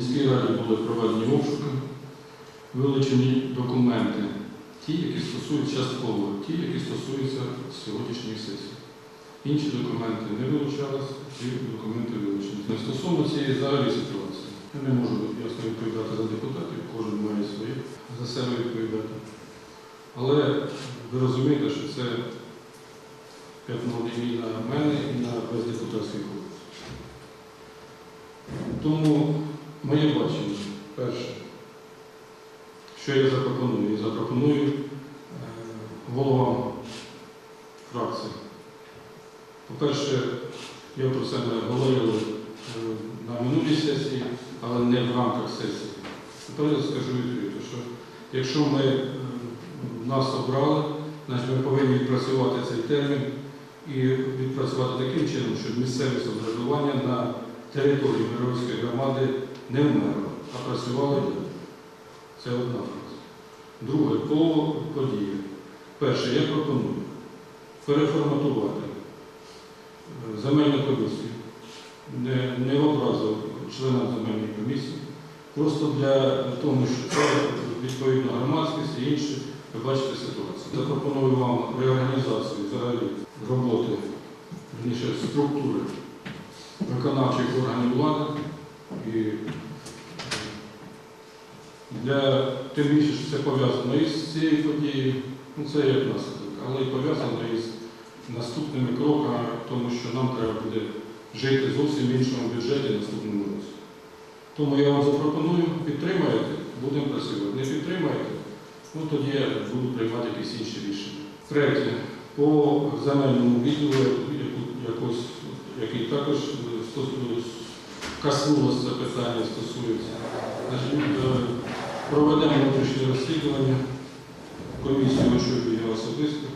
міській раді були проведені обшуки, вилучені документи, ті, які стосуються частково, ті, які стосуються сьогоднішньої сесії. Інші документи не вилучались, ці документи вилучені. Стосовно цієї взагалі ситуації. Я не можу ясно відповідати за депутатів, кожен має своє за себе відповідати. Але ви розумієте, що це п'ятно і на мене, і на весь депутатський корпус. Тому моє бачення, перше, що я запропоную, я запропоную е, головам фракції. По-перше, я про це ми говорили е, на минулій сесії, але не в рамках сесії. Тепер я скажу відкрито, що якщо ми е, нас обрали, значить ми повинні відпрацювати цей термін і відпрацювати таким чином, щоб місцеве самоврядування на території Мировської громади не вмерло, а працювало і. Це одна фраза. Друге, по події. Перше, я пропоную переформатувати е, земельну комісію, не, не в образу членам земельної комісії, просто для того, що це відповідно громадськість і інше, ви бачите ситуацію. Запропоную вам реорганізацію взагалі роботи, структури виконавчих органів влади і для тим більше, що це пов'язано із цією подією, ну це як наслідок, але і пов'язано із наступними кроками, тому що нам треба буде жити зовсім в іншому бюджеті наступному році. Тому я вам запропоную, підтримаєте, будемо працювати. Не підтримаєте, ну тоді я буду приймати якісь інші рішення. Третє, по земельному відділу, якось, який також стосується, коснулося питання, стосується. Е, проведемо внутрішнє розслідування, комісію очолює особисто,